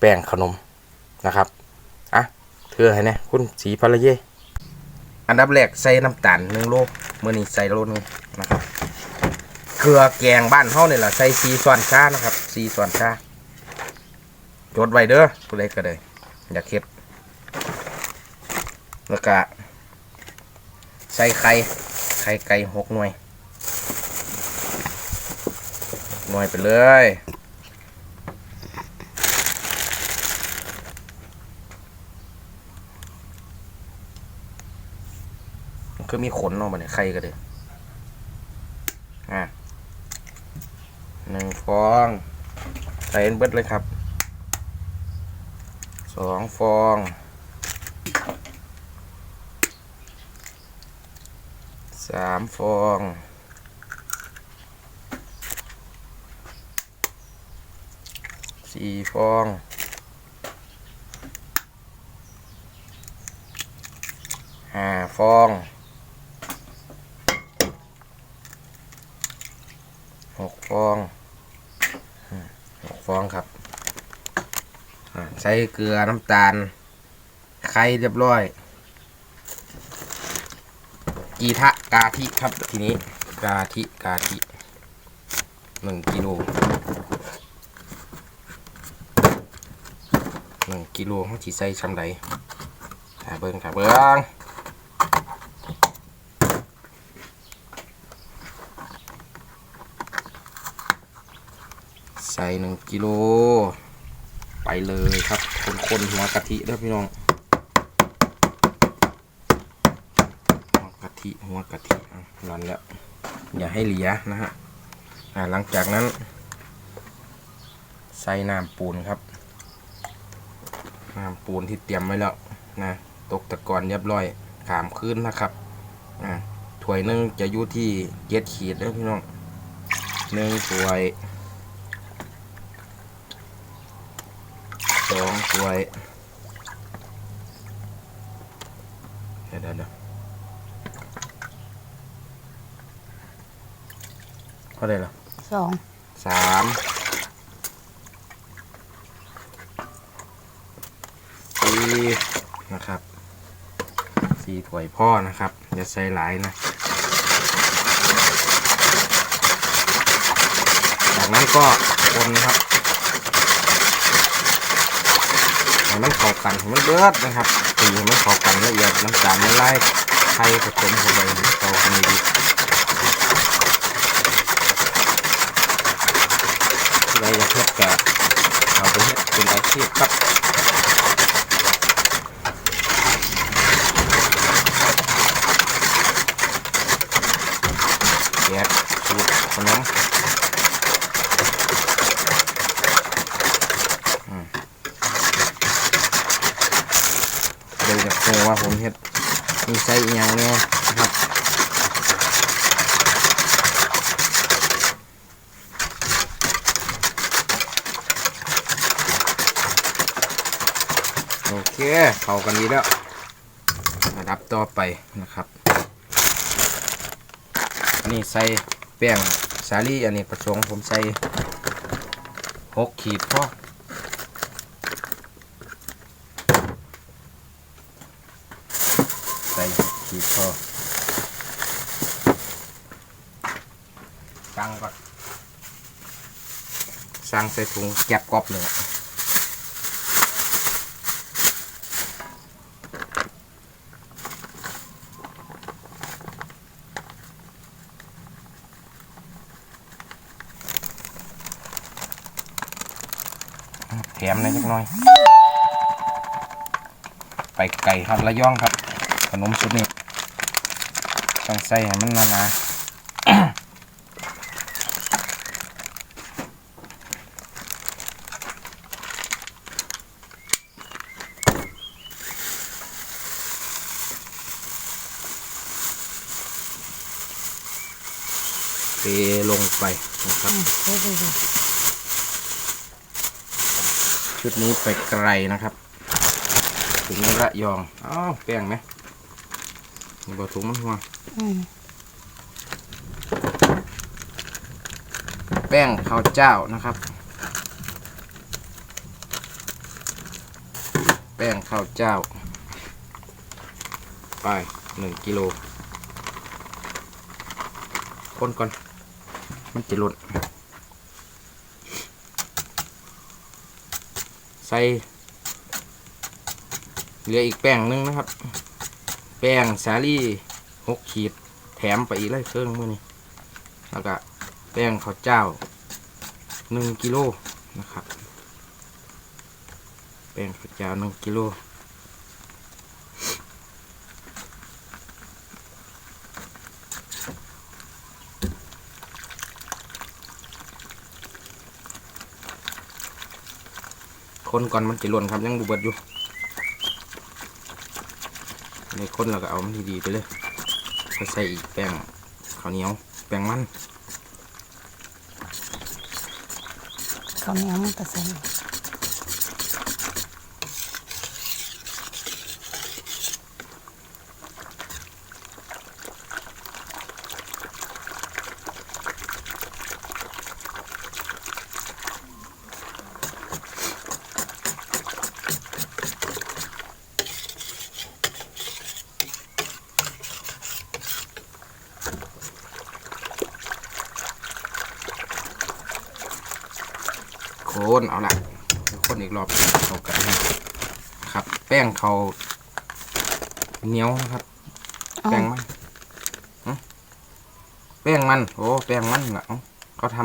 แป้งขนมนะครับอะเธอให้นี่คุณสีพลเยอันดับแรกใส่น้ำตาลหนึ่งโลเมื่อนี้ใส่โลนึงนะครับเกลือแกงบ้านเฮาเนี่ยแหละใส่สีส่วนชานะครับสีส่วนชาจดไว้เด้อผู้ใดก็ได้อย่าเฮ็ดแล้วก็ใส่ไข่ไข่ไก่หกหน่วยหน่วยไปเลย คือมีขนออกมาเนี่ยไข่ก็เลยอะหนึ่งฟอง ใส่เบิดเลยครับสองฟองสามฟองสี่ฟองห้าฟอง หกฟ องหกฟองครับใส่เกลือน้ำตาล ไข่เรียบร้อย กีทะกาทิครับทีนี้กาทิกาทิหนึ่งกิโลหนึ่งกิโลเขาที่ใส่ชำไดขาเบิ้งขาเบิ้ง ส่หนึ่งกิโล ไปเลยครับคนๆหัวกะทิด้อพี่น้องหัวกะทิหัวกะทิร้อนแล้ว อย่าให้เหลียนะฮะหลังจากนั้น ใส่น้ำปูนครับน้ำปูนที่เตรียมไว้แล้วนะตกตะกอนเรียบร้อยขามขึ้นนะครับอ่าถ้วยนึงจะอยู่ที่เจ็ดขีดเด้อพี่น้องหนึ่งถ้วย สองถ้วยเดี๋ยวเดี๋ยวเดี๋ยวเท่าไหร่ละสองสามสี่นะครับสี่ถ้วยพ่อนะครับ อย่าใส่หลายนะ จากนั้นก็คนนะครับให้ มันเข้ากันให้มันเบิดนะครับตีให้มันเข้ากันละเอียดน้ำตาลมันไล่ไข่ผสมเข้าไปเข้ากันดีๆเราอยากเฮ็ดกะเอาไปเฮ็ดเป็นอาชีพครับแยกสูตรขนมอืม เลยจะโคว่าผมเฮ็ดมีใส่อย่างแน่นะครับโอเคเข้ากันดีแล้วระดับต่อไปนะครับอันนี้ใส่แป้งสาลีอันนี้ประสงค์ผมใส่หกขีดพอ ส่กขีดพอสั่งก่อนสั่งใส่ถุงแก็บกรอบเลยแถมหน่อยจักหน่อย ไปไก่ครับระย่องครับ ขนมชุดนี้ต้องใส่ให้มันหนาๆเทลงไปนะครับ ชุดนี้ไปไกลนะครับถุงระยอง อ้าวแป้งไหมมี บอถุงมันหัวอืมแป้งข้าวเจ้านะครับ แป้งข้าวเจ้า ไปหนึ่งกิโลคนก่อน มันจะหล่นใส่เหลืออีกแป้งหนึงนะครับ แป้งสาลี่หกขีด แถมไปอีกเลยเครื่องมือนี่แล้วก็แป้งข้าวเจ้าหนึ่งกิโลนะครับ แป้งข้าวเจ้าหนึ่งกิโลคนก่อนมันจะหล่นครับยังบูเบิดอยู่ ในคนเราก็เอามันดีๆไปเลยก็ใส่อีกแป้งข้าวเหนียวแป้งมันข้าวเหนียวมันก็ใส่ นเอาละคนอีกรอบเอากันครับ แป้งเขาเหนียวนะครับเอาแป้งมันหึแป้งมัน โอ้แป้งมันละเอ้าเขาท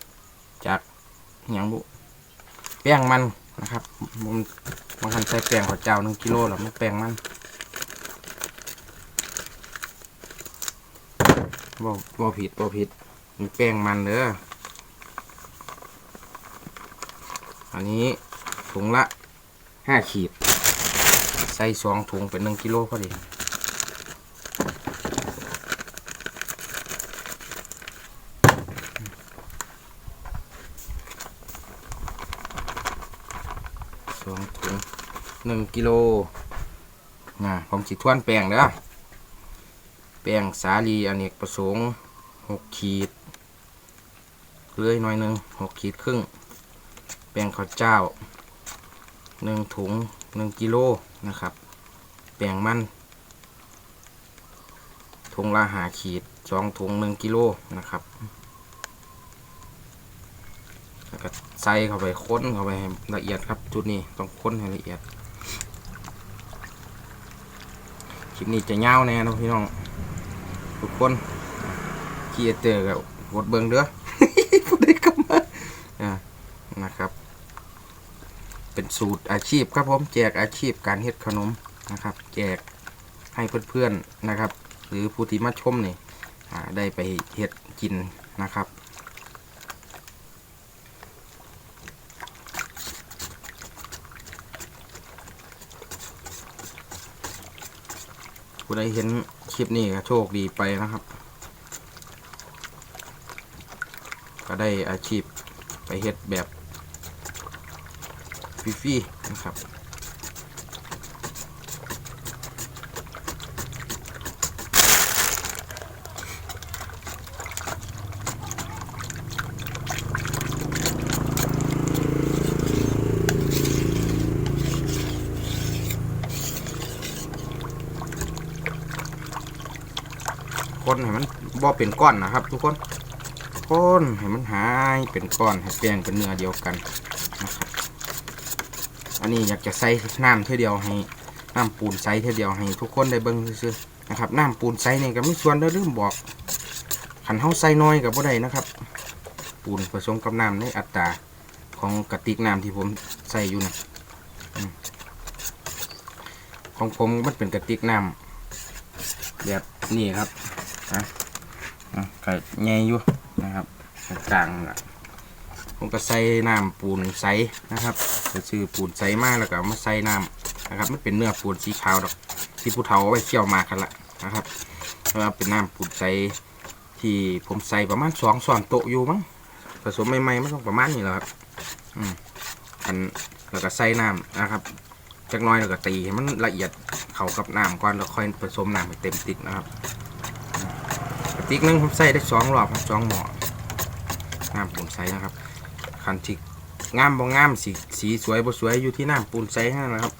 ำจากอหย่างบุแป้งมันนะครับมันบางคันใส่แป้งข้าวเจ้าหนึ่งกิโลหรอไม่แป้งมันบ่บ่ผิดบ่ผิดมันแป้งมันเด้อ อันนี้ถุงละห้าขีด ใส่สองถุงเป็นหนึ่งกิโลพอดีสองถุงหนึ่งกิโลนะผมจิทวนแป้งเด้อแป้งสาลีอเนกประสงค์หกขีด เลื่อยหน่อยหนึ่งหกขีดครึ่ง แป้งข้าวเจ้าหนึ่งถุงหนึ่งกิโลนะครับ แป้งมันถุงละหาขีดสองถุงหนึ่งกิโลนะครับแล้วก็ใส่เข้าไปค้นเข้าไปให้ละเอียดครับจุดนี้ต้องค้นให้ละเอียดคลิปนี้จะยาแน่นะพี่น้อง ทุกคนคีเอเตอร์กับวดเบิงเด้อพูดได้กลับมาอ่านะครับ เป็นสูตรอาชีพครับผมแจกอาชีพการเฮ็ดขนมนะครับ แจกให้เพื่อนๆนะครับ หรือผู้ที่มาชมนี่ได้ไปเฮ็ดกินนะครับผู้ใดเห็นคลิปนี้ก็โชคดีไปนะครับ ก็ได้อาชีพไปเฮ็ดแบบ ฟรีๆนะครับคนให้มันบ่เป็นก้อนนะครับ ทุกคนคนให้มันหายเป็นก้อนให้แป้งเป็นเนื้อเดียวกันนะครับ อันนี้อยากจะใส่น้ำเท่าเดียวให้น้ำปูนใส่เท่าเดียวให้ทุกคนได้เบิ่งซื่อนะครับน้ำปูนใส่เนี่ยก็ไม่ส่วนเด้ลืมบอกขันเฮาใส่น้อยกับบ่ได้นะครับ ปูนผสมกับน้ำในอัตราของกระติกน้ำที่ผมใส่อยู่นะของผมมันเป็นกระติกน้ำแบบนี้ครับอะไก่ใหญ่อยู่นะครับกลางอะ ผมก็ใส่น้ำปูนใสนะครับก็ซื้อปูนใสมากแล้วก็มาใส่น้ำนะครับไมันเป็นเนื้อปูนสีขาวดอกที่ผู้เฒ่าเอาไว้เคี่ยวมากันละนะครับแล้วเป็นน้ำปูนใสที่ผมใส่ประมาณสองส่วนโต๊ะอยู่มั้งผสมใหม่ๆมันต้องประมาณนี้แหละครับอืมอันแล้วก็ใส่น้ำนะครับจักน้อยแล้วก็ตีให้มันละเอียดเข้ากับน้ำก่อนแล้วค่อยผสมน้ำให้เต็มติดนะครับกระติกนึงผมใส่ได้สองรอบครับสองหม้อน้ำปูนใสนะครับ ขันสิงามบ่งามสีสีสวยบ่สวยอยู่ที่น้ำปูนใสนั่นแหละครับ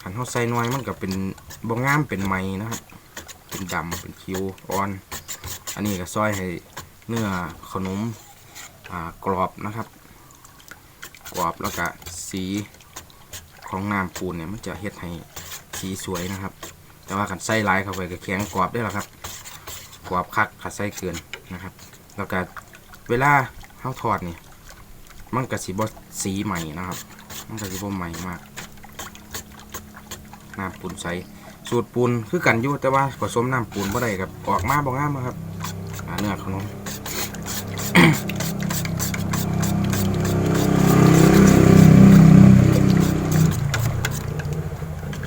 ขันเขาใส่น้อยมันก็เป็นบ่งามเป็นไม้นะครับเป็นดำเป็นคิวอ่อน อันนี้ก็ซอยให้เนื้อขนมกรอบนะครับ กรอบแล้วก็สีของน้ำปูนเนี่ยมันจะเฮ็ดให้สีสวยนะครับ แต่ว่าขันไส้ลายเข้าไปก็แข็งกรอบได้แล้วครับ กรอบคักขัดไส้เกินนะครับ แล้วก็เวลาเฮาทอดนี่มันก็สิบ่สีใหม่นะครับ มันก็สิบ่ใหม่มากน้ำปูนใสสูตรปูนคือกันยู่แต่ว่าผสมน้ำปูนบ่ได้ครับออกมาบ่งามอะครับเนื้อขนม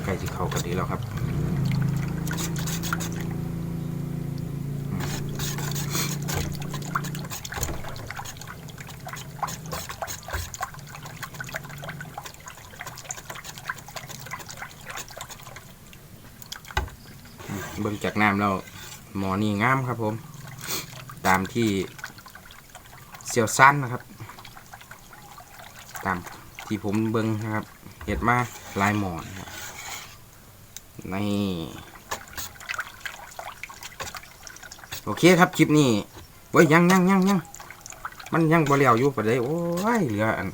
ใกล้จะเข้ากันดีแล้วครับ จากน้ำแล้วหมอนี่งามครับผม ตามที่เซียวสั้นนะครับ ตามที่ผมเบิ่งนะครับเห็ดมาลายหมอนครับนี่โอเคครับคลิปนี้เว้ยยังยังยังยังมันยังบ่เลี้ยวอยู่ประเดี๋ยวโอ้ยเหลืออัน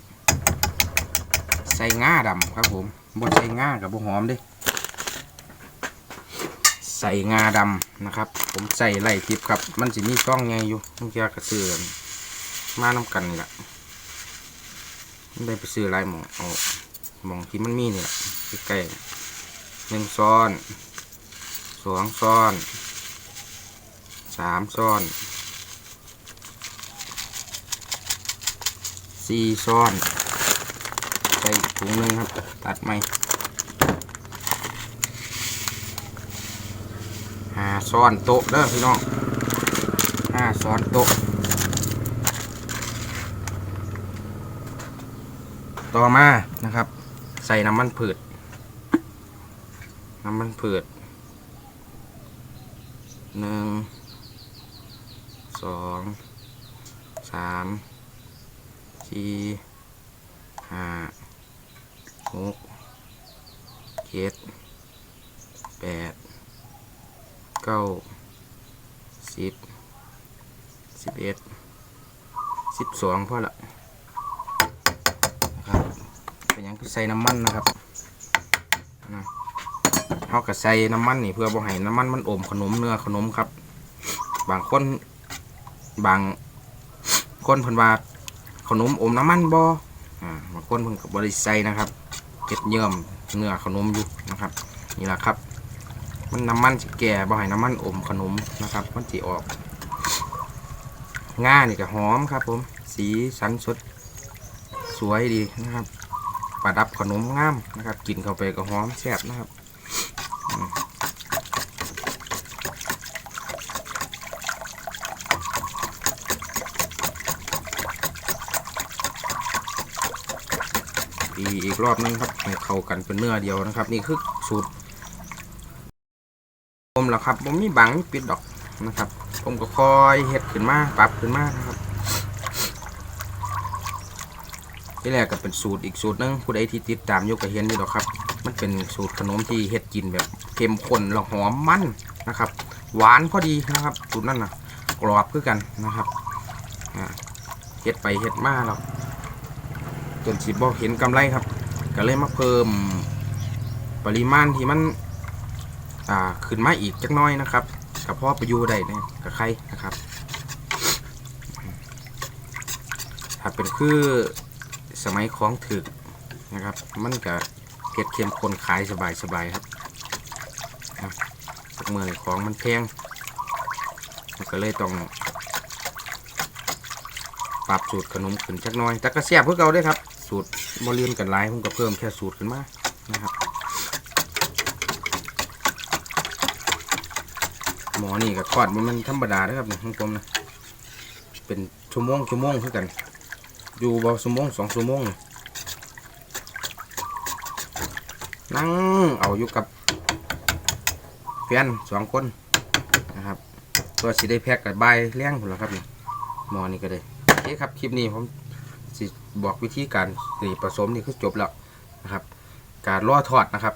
ใส่ง่าดำครับผมบ่ใส่ง่ากับบหอมด้ ใส่งาดำนะครับ ผมใส่ไล่ทิพย์ครับ มันจะมีช่องไงอยู่มันจะกระเสือนมาน้ำกันนี่แหละมันได้ไปซื้อหลายหมองเอาหมองที่มันมีนี่แหละใกล้ๆหนึ่งซ้อนสองซ้อนสามซ้อนสี่ซ้อนใส่ถุงนึงครับ ตัดไหม ห้าซ้อนโต๊ะเด้อพี่น้องห้าซ้อนโต๊ะต่อมานะครับ ใส่น้ำมันพืชน้ำมันพืชหนึ่งสองสามสี่ห้าหกเจ็ดแปด เก้าสิบสิบเอ็ดสิบสองพอละนะครับเป็นยังคือใส่น้ำมันนะครับนะเขาก็ใส่น้ำมันนี่เพื่อบ่ให้น้ำมันมันอมขนมเนื้อขนมครับ บางคนบางคนเพิ่นว่าขนมอมน้ำมันบ่อ่าบางคนเพิ่นก็บ่ได้ใส่นะครับเก็ดเยื่อมเนื้อขนมอยู่นะครับ นี่แหละครับ มันน้ำมันสิแก่บ่ให้น้ำมันอมขนมนะครับ มันสิออกง่านี่ก็หอมครับ ผม สีสันสดสวยดีนะครับ ประดับขนมงามนะครับ กินเข้าไปก็หอมแซ่บนะครับอีอีกรอบนึงครับให้เข้ากันเป็นเนื้อเดียวนะครับ นี่คือสูตร ผมแล้วครับผมมีบังมีปิดดอกนะครับ ผมก็คอยเฮ็ดขึ้นมาปรับขึ้นมานะครับที่แรกก็เป็นสูตรอีกสูตรนึงผู้ใดที่ติดตามยู่ก็เห็นอยู่ดอกครับ มันเป็นสูตรขนมที่เฮ็ดกินแบบเข้มข้นแล้วหอมมันนะครับ หวานพอดีนะครับ สูตรนั้นนะกรอบคือกันนะครับเฮ็ดไปเฮ็ดมาแล้วจนสิบ่เห็นกำไรครับ ก็เลยมาเพิ่มปริมาณที่มัน อ่าขึ้นมาอีกจักน้อยนะครับกับพ่อไปอยู่ได้เนี่ยกับใครนะครับถ้าเป็นคือสมัยของถึกนะครับ มันก็เผ็ดเค็มคนขายสบายสบายครับนะสักเมื่อของมันแพงมันก็เลยต้องปรับสูตรขนมขึ้นจักน้อย แต่ก็แซ่บเพื่อเก่าด้วยครับ สูตรบริเวณกันหลายผมก็เพิ่มแค่สูตรขึ้นมานะครับ หมอนี่กับทอดมันธรรมดานะครับเนี่ยของผมนะเป็นชั่วโมงชั่วโมงคือกัน อยู่บ่ชั่วโมงสองชั่วโมงนั่งเอาอยู่กับแฟนสองคนนะครับตัวสิได้แพ็กกับใบเลี้ยงผุนละครับนี่หมอนี่ก็เลยโอเคครับคลิปนี้ผมสิบอกวิธีการนี่ผสมนี่คือจบแล้วนะครับ การล่อทอดนะครับ